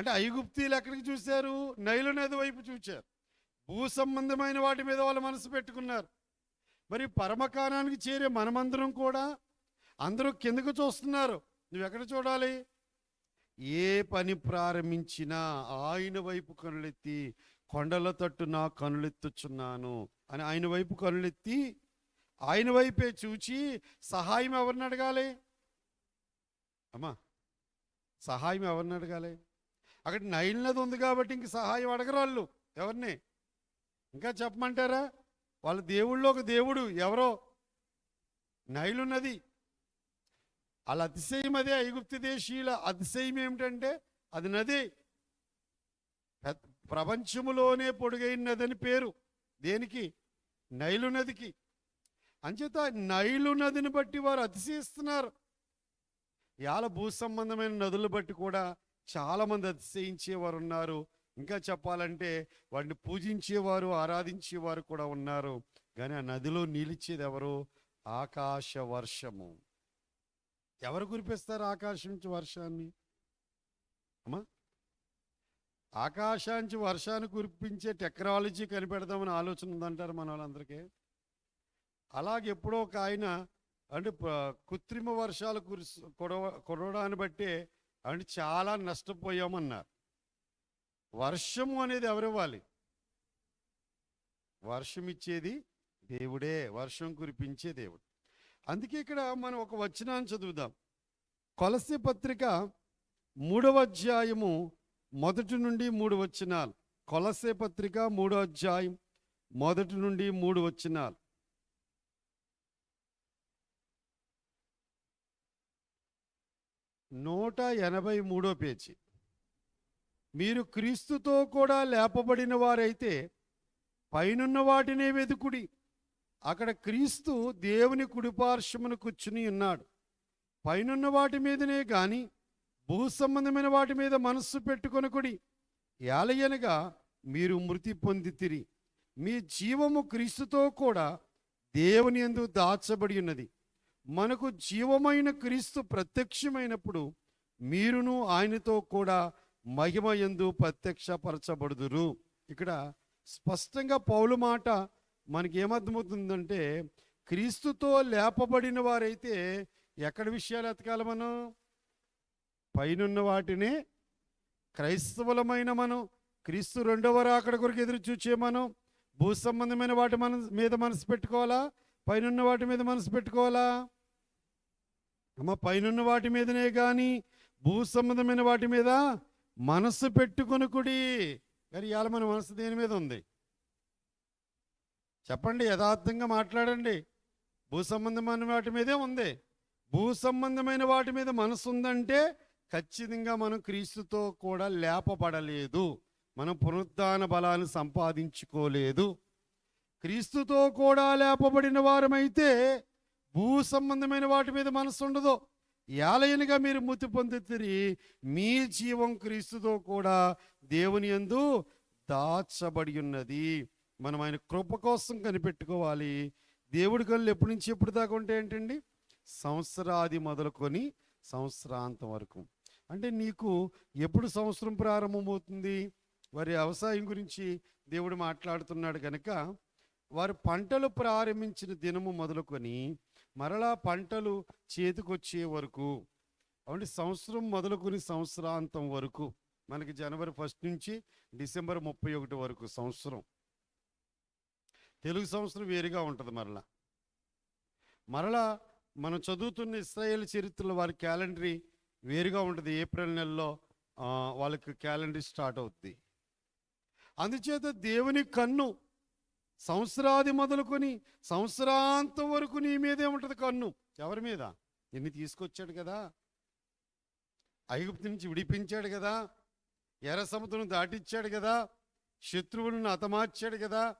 అంటే ఐగుప్తీలు ఎక్కడికి చూశారు? నైలు నది వైపు చూశారు భూ సంబంధమైన వాటి మీద వాళ్ళ మనసు పెట్టుకున్నారు. మరి పరమకాణానికి చేరే మనమందరం కూడా అందరూ కిందకు చూస్తున్నారు. నువ్వు ఎక్కడ చూడాలి? ఏ పని ప్రారంభించినా ఆయన వైపు కనులెత్తి కొండల తట్టు నా కనులెత్తుచున్నాను అని ఆయన వైపు కనులెత్తి ఆయన వైపే చూచి సహాయం ఎవరిని అడగాలి? అమ్మా సహాయం ఎవరిని అడగాలి? అక్కడ నైల్ నది ఉంది కాబట్టి ఇంక సహాయం అడగరాళ్ళు. ఎవరిని? ఇంకా చెప్పమంటారా? వాళ్ళ దేవుళ్ళో ఒక దేవుడు ఎవరో? నైలు నది. వాళ్ళ అతిశయం అదే ఐగుప్తి దేశీయుల అతిశయం ఏమిటంటే అది నది. ప్రపంచములోనే పొడుగైన నదని పేరు. దేనికి? నైలు నదికి. అంచేత నైలు నదిని బట్టి వారు అతిశయిస్తున్నారు. ఇవాళ భూ సంబంధమైన నదులు బట్టి కూడా చాలామంది అతిశయించేవారు ఉన్నారు. ఇంకా చెప్పాలంటే వాడిని పూజించేవారు ఆరాధించేవారు కూడా ఉన్నారు. కానీ ఆ నదిలో నిలిచేది ఎవరు? ఆకాశ వర్షము. ఎవరు కురిపిస్తారు ఆకాశం నుంచి వర్షాన్ని? అమ్మా! ఆకాశాంచి వర్షాన్ని కురిపించే టెక్నాలజీ కనిపెడదామని ఆలోచన ఉందంటారు మన వాళ్ళందరికీ అలాగే ఎప్పుడో ఒక ఆయన అంటే కృత్రిమ వర్షాలు కురి కొడవ కొడవడాన్ని బట్టే అంటే చాలా నష్టపోయామన్నారు. వర్షము అనేది ఎవరివ్వాలి? వర్షం ఇచ్చేది దేవుడే వర్షం కురిపించే దేవుడు. అందుకే ఇక్కడ మనం ఒక వచనాన్ని చదువుదాం. కొలసి పత్రిక మూడవ అధ్యాయము మొదటి నుండి మూడు వచనాలు. కొలసే పత్రిక మూడో అధ్యాయం మొదటి నుండి మూడు వచనాలు. నూట ఎనభై మూడో పేజీ. మీరు క్రీస్తుతో కూడా లేపబడిన వారైతే పైనున్న వాటినే వెతుకుడి అక్కడ క్రీస్తు దేవుని కుడిపార్శ్వమును కూర్చుని ఉన్నాడు. పైనున్న వాటి మీదనే గాని భూ సంబంధమైన వాటి మీద మనస్సు పెట్టుకొనకుడి ఏలయనగా మీరు మృతి పొందితిరి. మీ జీవము క్రీస్తుతో కూడా దేవుని యందు దాచబడి ఉన్నది. మనకు జీవమైన క్రీస్తు ప్రత్యక్షమైనప్పుడు మీరును ఆయనతో కూడా మహిమ ఎందు ప్రత్యక్షపరచబడుదురు. ఇక్కడ స్పష్టంగా పౌలు మాట మనకి ఏమర్థమవుతుందంటే క్రీస్తుతో లేపబడిన వారైతే ఎక్కడ విషయాలు ఎతకాలి మనం? పైనున్న వాటిని క్రైస్తవులమైన మనం క్రీస్తు రెండవ రాకడ కొరకు ఎదురు చూచే మనం భూ సంబంధమైన వాటి మన మీద మనసు పెట్టుకోవాలా? పైనున్న వాటి మీద మనసు పెట్టుకోవాలా? అమ్మ పైనున్న వాటి మీదనే కానీ భూ సంబంధమైన వాటి మీద మనస్సు పెట్టుకొనుకుడి కానీ ఇవాళ మన మనసు దేని మీద ఉంది? చెప్పండి యథార్థంగా మాట్లాడండి. భూ సంబంధమైన వాటి మీదే ఉంది. భూ సంబంధమైన వాటి మీద మనసు ఉందంటే ఖచ్చితంగా మనం క్రీస్తుతో కూడా లేపబడలేదు. మనం పునరుద్ధాన బలాన్ని సంపాదించుకోలేదు. క్రీస్తుతో కూడా లేపబడిన వారమైతే భూ సంబంధమైన వాటి మీద మనసు ఉండదు. ఏలయనగా మీరు మృతి పొందితిరి మీ జీవం క్రీస్తుతో కూడా దేవుని యందు దాచబడి ఉన్నది. మనం ఆయన కృప కోసం కనిపెట్టుకోవాలి. దేవుడి కళ్ళు ఎప్పటి నుంచి ఎప్పుడు దాకా ఉంటే ఏంటండి? సంవత్సరాది మొదలుకొని సంవత్సరాంతం వరకు. అంటే నీకు ఎప్పుడు సంవత్సరం ప్రారంభమవుతుంది? వారి వ్యవసాయం గురించి దేవుడు మాట్లాడుతున్నాడు కనుక వారు పంటలు ప్రారంభించిన దినము మొదలుకొని మరలా పంటలు చేతికొచ్చే వరకు అంటే సంవత్సరం మొదలుకొని సంవత్సరాంతం వరకు మనకి జనవరి ఫస్ట్ నుంచి డిసెంబర్ ముప్పై ఒకటి వరకు సంవత్సరం. తెలుగు సంవత్సరం వేరుగా ఉంటుంది మరలా. మరలా మనం చదువుతున్న ఇస్రాయేల్ చరిత్రలో వారి క్యాలెండరీ వేరుగా ఉంటుంది. ఏప్రిల్ నెలలో వాళ్ళకి క్యాలెండరీ స్టార్ట్ అవుతుంది అందుచేత దేవుని కన్ను సంవత్సరాది మొదలుకొని సంవత్సరాంతం వరకు నీ మీదే ఉంటుంది కన్ను. ఎవరి మీద? ఎన్ని తీసుకొచ్చాడు కదా. ఐగుప్తు నుంచి విడిపించాడు కదా. ఎర్ర సముద్రం దాటిచ్చాడు కదా. శత్రువులను హతమార్చాడు కదా.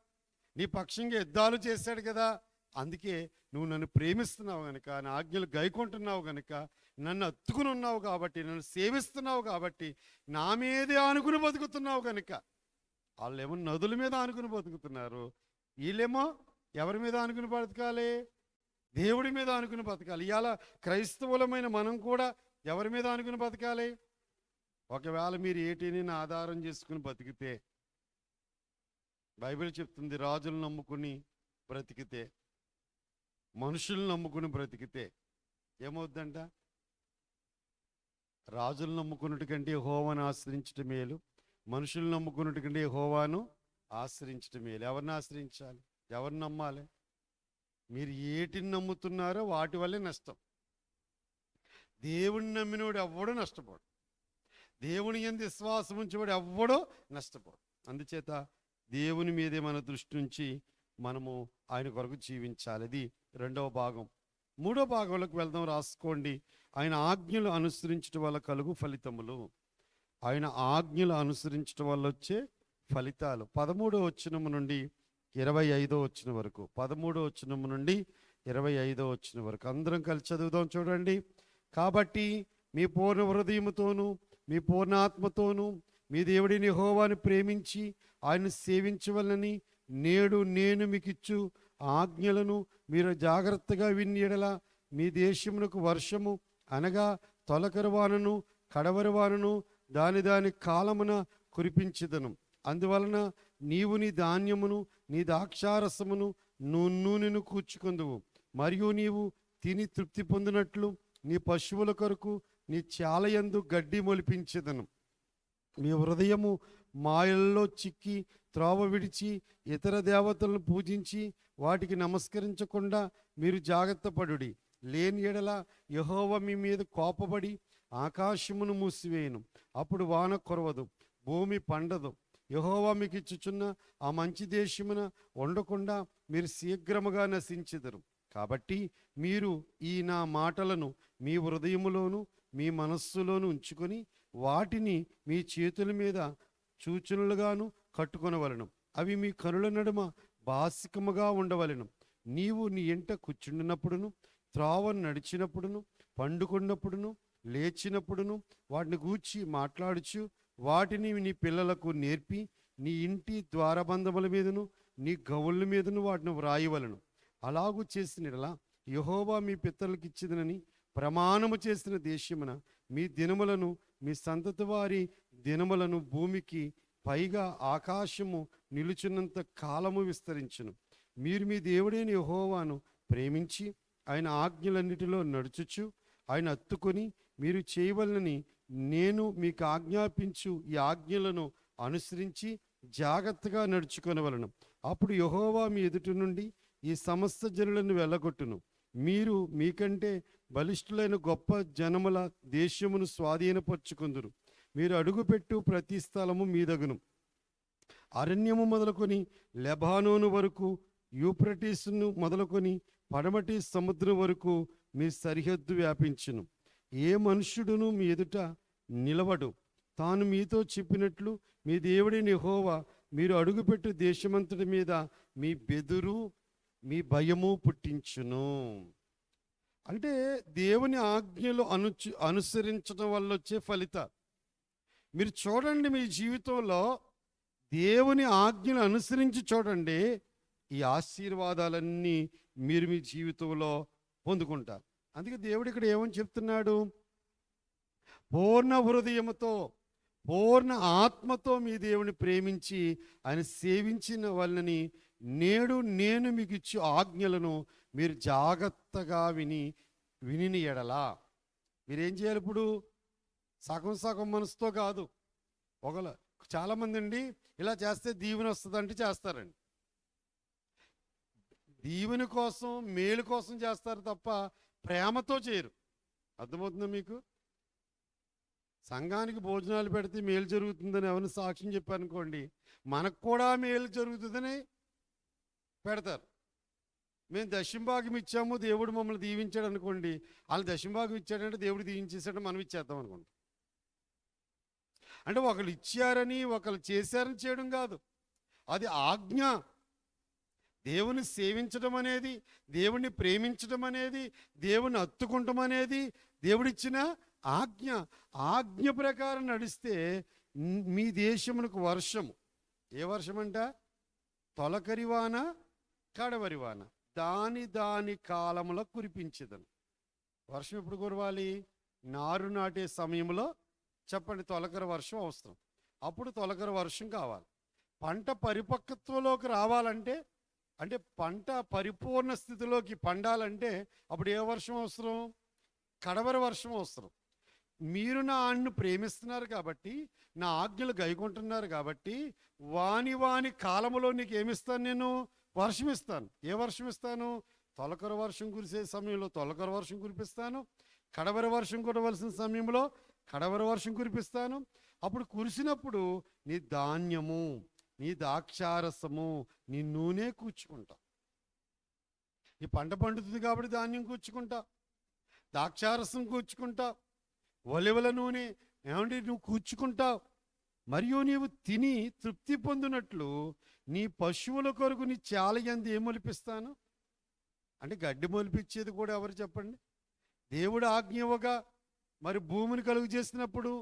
నీ పక్షంగా యుద్ధాలు చేశాడు కదా. అందుకే నువ్వు నన్ను ప్రేమిస్తున్నావు గనుక నా ఆజ్ఞలు గైకొంటున్నావు గనుక నన్ను అత్తుకుని ఉన్నావు కాబట్టి నన్ను సేవిస్తున్నావు కాబట్టి నా మీదే ఆనుకుని బతుకుతున్నావు గనుక. వాళ్ళేమో నదుల మీద ఆనుకుని బతుకుతున్నారు. వీళ్ళేమో ఎవరి మీద అనుకుని బతకాలి? దేవుడి మీద అనుకుని బతకాలి. ఇవాళ క్రైస్తవులమైన మనం కూడా ఎవరి మీద అనుకుని బతకాలి? ఒకవేళ మీరు ఏటిని ఆధారం చేసుకుని బతికితే బైబిల్ చెప్తుంది రాజులు నమ్ముకుని బ్రతికితే మనుషులు నమ్ముకుని బ్రతికితే ఏమవుద్దంట? రాజులు నమ్ముకున్నట్టు కంటే హోవాను ఆశ్రయించటం మేలు మనుషులు నమ్ముకున్నట్టు కంటే హోవాను ఆశ్రయించడం మేలు ఎవరిని ఆశ్రయించాలి? ఎవరిని నమ్మాలి? మీరు ఏటిని నమ్ముతున్నారో వాటి వల్లే నష్టం. దేవుని నమ్మినోడు ఎవ్వడో నష్టపోడు. దేవుని ఎందు విశ్వాసం ఉంచేవాడు ఎవ్వడో నష్టపోడు. అందుచేత దేవుని మీదే మన దృష్టి నుంచి మనము ఆయన కొరకు జీవించాలి. అది రెండవ భాగం. మూడో భాగంలోకి వెళ్దాం. రాసుకోండి. ఆయన ఆజ్ఞలు అనుసరించడం వల్ల కలుగు ఫలితములు. ఆయన ఆజ్ఞలు అనుసరించడం వల్ల వచ్చే ఫలితాలు. పదమూడో వచ్చినము నుండి ఇరవై ఐదో వచ్చిన వరకు. పదమూడో వచ్చినము నుండి ఇరవై ఐదో వచ్చిన వరకు. అందరం కలిసి చదువుదాం చూడండి. కాబట్టి మీ పూర్ణ హృదయముతోనూ మీ పూర్ణాత్మతోను మీ దేవుడిని హోవాను ప్రేమించి ఆయన సేవించవలని నేడు నేను మీకు ఇచ్చు ఆజ్ఞలను మీరు జాగ్రత్తగా విన్నీడలా మీ దేశమునకు వర్షము అనగా తొలకరవానను కడవరవానను దాని దాని కాలమున కురిపించదను. అందువలన నీవు నీ ధాన్యమును నీ ద్రాక్షారసమును నూనెను కూర్చుకుందువు. మరియు నీవు తిని తృప్తి పొందినట్లు నీ పశువుల కొరకు నీ చాలయందు గడ్డి మొలిపించదను. మీ హృదయము మాయల్లో చిక్కి త్రోవ విడిచి ఇతర దేవతలను పూజించి వాటికి నమస్కరించకుండా మీరు జాగ్రత్త పడుడి. లేని ఎడల యహోవ మీ మీద కోపపడి ఆకాశమును మూసివేయను. అప్పుడు వాన కొరవదు భూమి పండదు. యహోవా మీకు ఇచ్చుచున్న ఆ మంచి దేశమున ఉండకుండా మీరు శీఘ్రముగా నశించెదరు. కాబట్టి మీరు ఈ నా మాటలను మీ హృదయములోను మీ మనస్సులోను ఉంచుకొని వాటిని మీ చేతుల మీద సూచనలుగాను కట్టుకొనవలను. అవి మీ కనుల నడుమ బాసికముగా ఉండవలెను. నీవు నీ ఇంట కూర్చుండినప్పుడును త్రోవ నడిచినప్పుడును పండుకున్నప్పుడును లేచినప్పుడును వాటిని గూర్చి మాట్లాడుచు వాటిని నీ పిల్లలకు నేర్పి నీ ఇంటి ద్వారబంధముల మీదను నీ గవుల మీదను వాటిని వ్రాయవలను. అలాగూ చేసినలా యహోవా మీ పిత్తలకు ఇచ్చిందని ప్రమాణము చేసిన దేశమున మీ దినములను మీ సంతతి వారి దినములను భూమికి పైగా ఆకాశము నిలుచున్నంత కాలము విస్తరించును. మీరు మీ దేవుడైన యహోవాను ప్రేమించి ఆయన ఆజ్ఞలన్నిటిలో నడుచుచు ఆయన అత్తుకొని మీరు చేయవలనని నేను మీకు ఆజ్ఞాపించు ఈ ఆజ్ఞలను అనుసరించి జాగ్రత్తగా నడుచుకొనవలను. అప్పుడు యహోవా మీ ఎదుటి నుండి ఈ సమస్త జనులను వెళ్ళగొట్టును. మీరు మీకంటే బలిష్ఠులైన గొప్ప జనముల దేశమును స్వాధీనపరుచుకుందురు. మీరు అడుగుపెట్టు ప్రతి స్థలము మీదగును. అరణ్యము మొదలుకొని లెబానోను వరకు యూప్రటీస్ను మొదలుకొని పడమటి సముద్రం వరకు మీ సరిహద్దు వ్యాపించును. ఏ మనుష్యుడును మీ ఎదుట నిలవడు తాను మీతో చెప్పినట్లు మీ దేవుడిని హోవా మీరు అడుగుపెట్టు దేశమంతటి మీద మీ బెదురు మీ భయము పుట్టించును. అంటే దేవుని ఆజ్ఞలు అనుచు అనుసరించడం వల్ల వచ్చే ఫలితాలు. మీరు చూడండి మీ జీవితంలో దేవుని ఆజ్ఞలు అనుసరించి చూడండి ఈ ఆశీర్వాదాలన్నీ మీరు మీ జీవితంలో పొందుకుంటారు. అందుకే దేవుడు ఇక్కడ ఏమని చెప్తున్నాడు? పూర్ణ హృదయముతో పూర్ణ ఆత్మతో మీ దేవుని ప్రేమించి ఆయన సేవించిన వాళ్ళని నేడు నేను మీకు ఇచ్చే ఆజ్ఞలను మీరు జాగ్రత్తగా విని విని ఎడలా. మీరేం చేయాలి ఇప్పుడు? సగం సగం మనసుతో కాదు. ఒకల చాలామంది అండి ఇలా చేస్తే దీవెన వస్తుందంటే చేస్తారండి. దీవెన కోసం మేలు కోసం చేస్తారు తప్ప ప్రేమతో చేయరు. అర్థమవుతుందా మీకు? సంఘానికి భోజనాలు పెడితే మేలు జరుగుతుందని ఎవరిని సాక్ష్యం చెప్పారనుకోండి మనకు కూడా మేలు జరుగుతుందని పెడతారు. మేము దశంభాగం ఇచ్చాము దేవుడు మమ్మల్ని దీవించాడు అనుకోండి వాళ్ళు దశంభాగం ఇచ్చాడంటే దేవుడు దీవించేసాడు మనం ఇచ్చేద్దాం అనుకోండి అంటే ఒకళ్ళు ఇచ్చారని ఒకళ్ళు చేశారని చేయడం కాదు. అది ఆజ్ఞ. దేవుని సేవించడం అనేది దేవుణ్ణి ప్రేమించడం అనేది దేవుని అత్తుకుంటం అనేది దేవుడిచ్చిన ఆజ్ఞ. ఆజ్ఞ ప్రకారం నడిస్తే మీ దేశమునకు వర్షము. ఏ వర్షమంట? తొలకరివాన కడవరివాన దాని దాని కాలములో కురిపించదను. వర్షం ఎప్పుడు కురవాలి? నారు నాటే సమయంలో చెప్పండి తొలకర వర్షం అవసరం. అప్పుడు తొలకర వర్షం కావాలి. పంట పరిపక్వతలోకి రావాలంటే అంటే పంట పరిపూర్ణ స్థితిలోకి పండాలంటే అప్పుడు ఏ వర్షం అవసరం? కడవర వర్షం అవసరం. మీరు నా ఆణ్ణి ప్రేమిస్తున్నారు కాబట్టి నా ఆజ్ఞలు గైకుంటున్నారు కాబట్టి వాని వాని కాలంలో నీకు ఏమిస్తాను నేను? వర్షం ఇస్తాను ఏ వర్షం ఇస్తాను? తొలకర వర్షం కురిసే సమయంలో తొలకర వర్షం కురిపిస్తాను. కడవర వర్షం కురవలసిన సమయంలో కడవర వర్షం కురిపిస్తాను. అప్పుడు కురిసినప్పుడు నీ ధాన్యము. నీ ద్రాక్షారసము నీ నూనె కూర్చుకుంటా ఈ పంట పండుతుంది కాబట్టి ధాన్యం కూర్చుకుంటా ద్రాక్షారసం కూర్చుకుంటా ఒలివల నూనె ఏమండి నువ్వు కూర్చుకుంటావు. మరియు నీవు తిని తృప్తి పొందినట్లు నీ పశువుల కొరకు నీ చాలయంది ఏం మొలిపిస్తాను? అంటే గడ్డి మొలిపించేది కూడా ఎవరు చెప్పండి? దేవుడు ఆజ్ఞ ఇవ్వగా మరి భూమిని కలుగు చేసినప్పుడు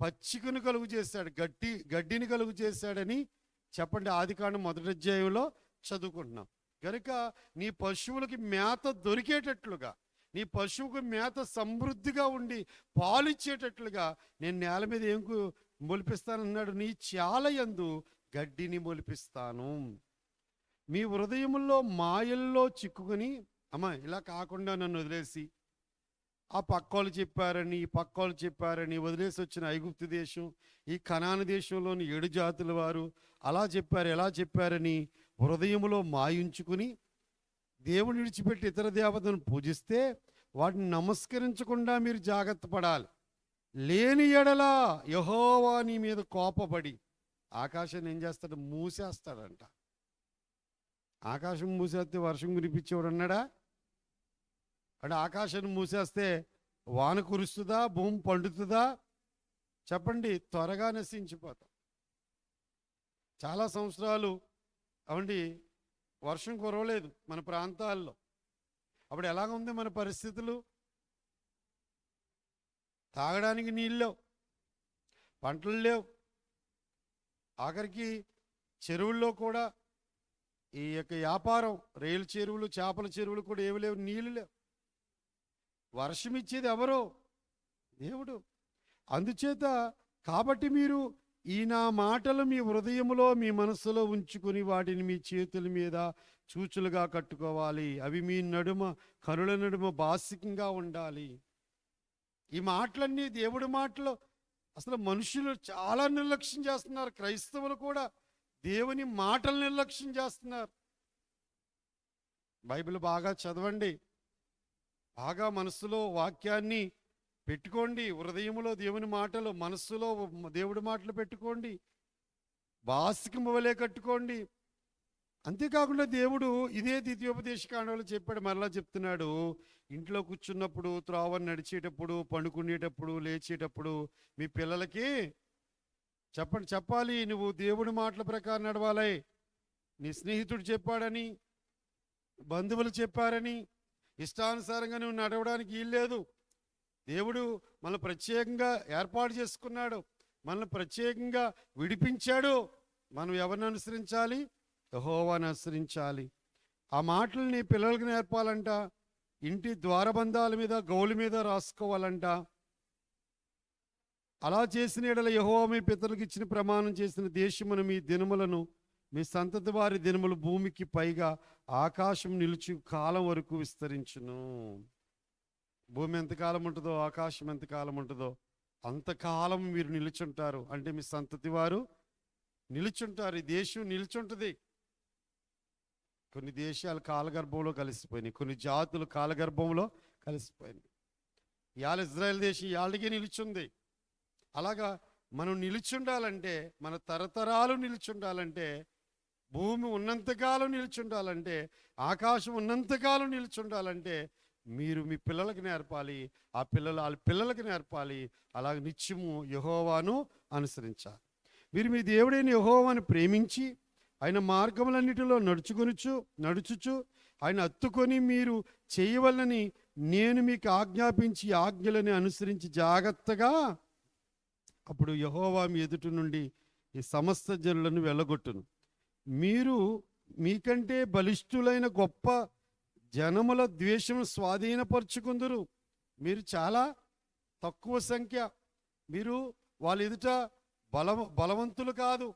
పచ్చికను కలుగు చేశాడు గడ్డి గడ్డిని కలుగు చేశాడని చెప్పండి ఆదికాండం మొదటి అధ్యాయంలో చదువుకుంటున్నాం. కనుక నీ పశువులకి మేత దొరికేటట్లుగా నీ పశువుకు మేత సమృద్ధిగా ఉండి పాలిచ్చేటట్లుగా నేను నేల మీద ఏం మొలిపిస్తానన్నాడు? నీ చాలయందు గడ్డిని మొలిపిస్తాను. మీ హృదయముల్లో మాయల్లో చిక్కుకుని అమ్మ ఇలా కాకుండా నన్ను వదిలేసి ఆ పక్కోళ్ళు చెప్పారని ఈ పక్కోళ్ళు చెప్పారని వదిలేసి వచ్చిన ఐగుప్తు దేశం ఈ కనాన దేశంలోని ఏడు జాతుల వారు అలా చెప్పారు ఎలా చెప్పారని హృదయములో మాయించుకుని దేవుని విడిచిపెట్టి ఇతర దేవతను పూజిస్తే వాటిని నమస్కరించకుండా మీరు జాగ్రత్త పడాలి. లేని ఎడలా యహోవా నీ మీద కోపపడి ఆకాశాన్ని ఏం చేస్తాడు? మూసేస్తాడంట. ఆకాశం మూసేస్తే వర్షం కురిపించేవాడు అన్నాడా? అంటే ఆకాశాన్ని మూసేస్తే వాన కురుస్తుందా భూమి పండుతుందా? చెప్పండి త్వరగా నశించిపోతాం. చాలా సంవత్సరాలు అవండి వర్షం కురవలేదు మన ప్రాంతాల్లో. అప్పుడు ఎలాగ ఉంది మన పరిస్థితులు? తాగడానికి నీళ్ళు లేవు. పంటలు లేవు. ఆఖరికి చెరువుల్లో కూడా ఈ యొక్క వ్యాపారం రైలు చెరువులు చేపల చెరువులు కూడా ఏమి లేవు నీళ్ళు లేవు. వర్షం ఇచ్చేది ఎవరో దేవుడు. అందుచేత కాబట్టి మీరు ఈ నా మాటలు మీ హృదయములో మీ మనస్సులో ఉంచుకుని వాటిని మీ చేతుల మీద చూచులుగా కట్టుకోవాలి. అవి మీ నడుమ కనుల నడుమ బాసికంగా ఉండాలి. ఈ మాటలన్నీ దేవుడి మాటలు. అసలు మనుషులు చాలా నిర్లక్ష్యం చేస్తున్నారు. క్రైస్తవులు కూడా దేవుని మాటలు నిర్లక్ష్యం చేస్తున్నారు. బైబిల్ బాగా చదవండి. బాగా మనసులో వాక్యాన్ని పెట్టుకోండి. హృదయంలో దేవుని మాటలు మనస్సులో దేవుడి మాటలు పెట్టుకోండి. బాసికం మువలే కట్టుకోండి. అంతేకాకుండా దేవుడు ఇదే ద్వితీయోపదేశ కాండంలో చెప్పాడు. మరలా చెప్తున్నాడు. ఇంట్లో కూర్చున్నప్పుడు త్రోవ నడిచేటప్పుడు పండుకునేటప్పుడు లేచేటప్పుడు మీ పిల్లలకి చెప్పండి. చెప్పాలి. నువ్వు దేవుడి మాటల ప్రకారం నడవాలి. నీ స్నేహితుడు చెప్పాడని బంధువులు చెప్పారని ఇష్టానుసారంగా నువ్వు నడవడానికి వీల్లేదు దేవుడు మనల్ని ప్రత్యేకంగా ఏర్పాటు చేసుకున్నాడు. మనల్ని ప్రత్యేకంగా విడిపించాడు. మనం ఎవరిని అనుసరించాలి? యహోవాని అనుసరించాలి. ఆ మాటలు నీ పిల్లలకు నేర్పాలంట. ఇంటి ద్వారబంధాల మీద గౌల మీద రాసుకోవాలంట. అలా చేసిన ఎడల యహోవా మీ పితరులకు ఇచ్చిన ప్రమాణం చేసిన దేశమును మీ దినములను మీ సంతతి వారి దినములు భూమికి పైగా ఆకాశం నిలిచి కాలం వరకు విస్తరించును. భూమి ఎంతకాలం ఉంటుందో ఆకాశం ఎంతకాలం ఉంటుందో అంతకాలం మీరు నిలుచుంటారు. అంటే మీ సంతతి వారు నిలుచుంటారు. ఈ దేశం నిలుచుంటుంది. కొన్ని దేశాలు కాలగర్భంలో కలిసిపోయినాయి. కొన్ని జాతులు కాలగర్భంలో కలిసిపోయినాయి. ఇవాళ ఇజ్రాయెల్ దేశం ఇవాళకే నిలుచుంది. అలాగా మనం నిలుచుండాలంటే మన తరతరాలు నిలుచుండాలంటే భూమి ఉన్నంతకాలం నిల్చుండాలంటే ఆకాశం ఉన్నంతకాలం నిలుచుండాలంటే మీరు మీ పిల్లలకు నేర్పాలి ఆ పిల్లలు వాళ్ళ పిల్లలకు నేర్పాలి అలాగే నిత్యము యహోవాను అనుసరించాలి. మీరు మీ దేవుడైన యహోవాను ప్రేమించి ఆయన మార్గములన్నిటిలో నడుచుకొనుచు నడుచుచు ఆయన అత్తుకొని మీరు చేయవలనని నేను మీకు ఆజ్ఞాపించి ఆజ్ఞలని అనుసరించి జాగ్రత్తగా అప్పుడు యహోవా మీ ఎదుటి నుండి ఈ సమస్త జనులను వెళ్ళగొట్టును. మీరు మీకంటే బలిష్ఠులైన గొప్ప జనముల ద్వేషం స్వాధీనపరుచుకుందరు. మీరు చాలా తక్కువ సంఖ్య. మీరు వాళ్ళ ఎదుట బల బలవంతులు కాదు.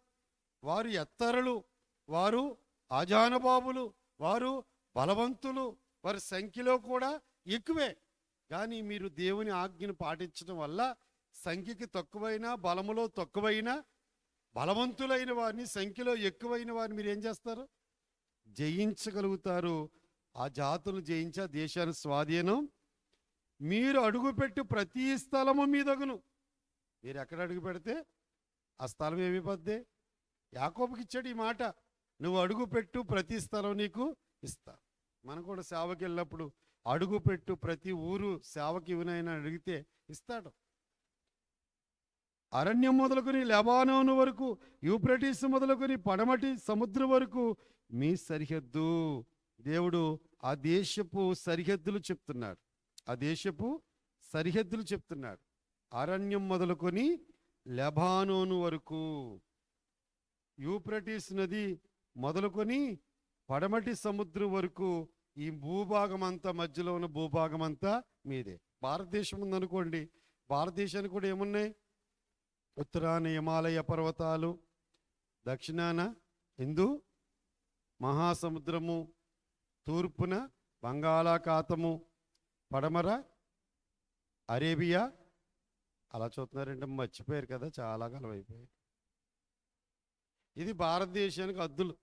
వారు ఎత్తరులు. వారు అజానబాబులు వారు బలవంతులు. వారి సంఖ్యలో కూడా ఎక్కువే. కానీ మీరు దేవుని ఆజ్ఞను పాటించడం వల్ల సంఖ్యకి తక్కువైనా బలములో తక్కువైనా బలవంతులైన వారిని సంఖ్యలో ఎక్కువైన వారిని మీరు ఏం చేస్తారు? జయించగలుగుతారు. ఆ జాతులు జయించి ఆ దేశాన్ని స్వాధీనం. మీరు అడుగుపెట్టు ప్రతి స్థలము మీదగును మీరు ఎక్కడ అడుగు పెడితే ఆ స్థలం ఏమిపోద్ది? యాకోబుకి ఇచ్చాడు ఈ మాట నువ్వు అడుగుపెట్టు ప్రతి స్థలం నీకు ఇస్తా. మనం కూడా సేవకి వెళ్ళినప్పుడు అడుగుపెట్టు ప్రతి ఊరు సేవకి ఇవ్వనైనా అడిగితే ఇస్తాడు. అరణ్యం మొదలుకొని లెబానోను వరకు యూప్రటీస్ మొదలుకొని పడమటి సముద్రం వరకు మీ సరిహద్దు. దేవుడు ఆ దేశపు సరిహద్దులు చెప్తున్నాడు ఆ దేశపు సరిహద్దులు చెప్తున్నాడు అరణ్యం మొదలుకొని లెబానోను వరకు. యూప్రటీస్ నది మొదలుకొని పడమటి సముద్రం వరకు ఈ భూభాగం అంతా మధ్యలో ఉన్న భూభాగం అంతా మీదే. భారతదేశం ఉందనుకోండి భారతదేశానికి కూడా ఏమున్నాయి? ఉత్తరాన హిమాలయ పర్వతాలు దక్షిణాన హిందూ మహాసముద్రము తూర్పున బంగాళాఖాతము పడమర అరేబియా. అలా చూస్తున్నారంటే మర్చిపోయారు కదా చాలా కాలం అయిపోయాయి. ఇది భారతదేశానికి అద్దులు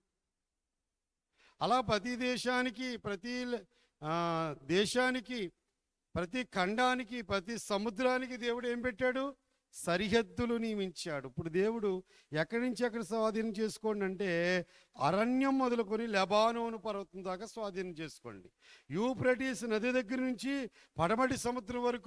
అలా ప్రతి దేశానికి ప్రతి ఆ, దేశానికి ప్రతి ఖండానికి ప్రతి సముద్రానికి దేవుడు ఏం పెట్టాడు? సరిహద్దులు నియమించాడు. ఇప్పుడు దేవుడు ఎక్కడి నుంచి ఎక్కడ స్వాధీనం చేసుకోండి అంటే అరణ్యం మొదలుకొని లెబానోను పర్వతం దాకా స్వాధీనం చేసుకోండి. యూప్రటీస్ నది దగ్గర నుంచి పడమటి సముద్రం వరకు